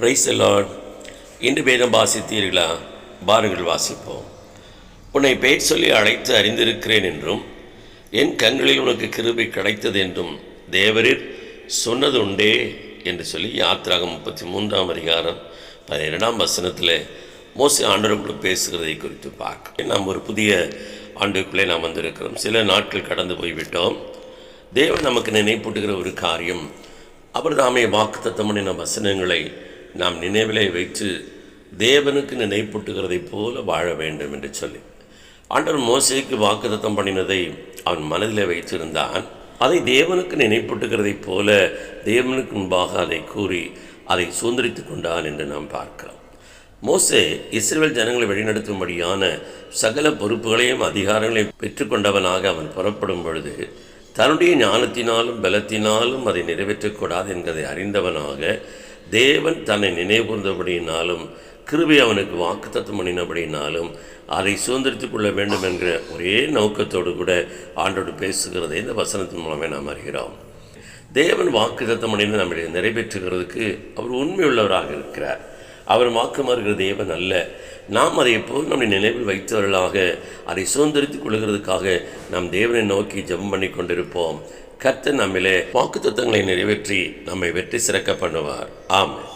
Price Lord இன்று வேதம் வாசித்தீர்களா? பாருங்கள் வாசிப்போம். உன்னை பெயர் சொல்லி அழைத்து அறிந்திருக்கிறேன் என்றும் என் கண்களில் உனக்கு கிருபை கிடைத்தது என்றும் தேவரீர் சொன்னது உண்டே என்று சொல்லி யாத்திராகம் முப்பத்தி மூன்றாம் அதிகாரம் பதினேழாம் வசனத்தில் மோசி ஆண்டவர்களுக்கு பேசுகிறதை குறித்து பார்க்க. நாம் ஒரு புதிய ஆண்டுக்குள்ளே நாம் வந்திருக்கிறோம். சில நாட்கள் கடந்து போய்விட்டோம். தேவன் நமக்கு நினைப்பூட்டுகிற ஒரு காரியம் அவர் தாமே வாக்கு தத்தமனின வசனங்களை நாம் நினைவிலே வைத்து தேவனுக்கு நினைப்பூட்டுகிறதை போல வாழ வேண்டும் என்று சொல்லி. ஆண்டவர் மோசேக்கு வாக்குதத்தம் பண்ணினதை அவன் மனதிலே வைத்திருந்தான். அதை தேவனுக்கு நினைப்பூட்டுகிறதை போல தேவனுக்கு முன்பாக அதை கூறி அதை சுதந்திரித்து கொண்டான் என்று நாம் பார்க்கிறோம். மோசே இஸ்ரேல் ஜனங்களை வழிநடத்தும்படியான சகல பொறுப்புகளையும் அதிகாரங்களையும் பெற்றுக்கொண்டவனாக அவன் புறப்படும் பொழுது தன்னுடைய ஞானத்தினாலும் பலத்தினாலும் அதை நிறைவேற்றக்கூடாது என்பதை அறிந்தவனாக தேவன் தன்னை நினைவுகூர்ந்தபடியினாலும் கிருபை அவனுக்கு வாக்குத்தத்தம் பண்ணினபடினாலும் அதை சுதந்திரித்துக் கொள்ள வேண்டும் என்கிற ஒரே நோக்கத்தோடு கூட ஆண்டோடு பேசுகிறதை இந்த வசனத்தின் மூலமே நாம் அறிகிறோம். தேவன் வாக்குத்தத்தம் அடைந்து நம்முடைய நிறைவேற்றுகிறதுக்கு அவர் உண்மையுள்ளவராக இருக்கிறார். அவர் வாக்கு மாறுகிற தேவன் அல்ல. நாம் அதை எப்போது நம்முடைய நினைவில் வைத்தவர்களாக அதை சுதந்திரித்துக் கொள்கிறதுக்காக நாம் தேவனை நோக்கி ஜெபம் பண்ணி கொண்டிருப்போம். கர்த்தர் நம்மிலே வாக்குத்தத்தங்களை நிறைவேற்றி நம்மை வெற்றி சிறக்க பண்ணுவார். ஆமென்.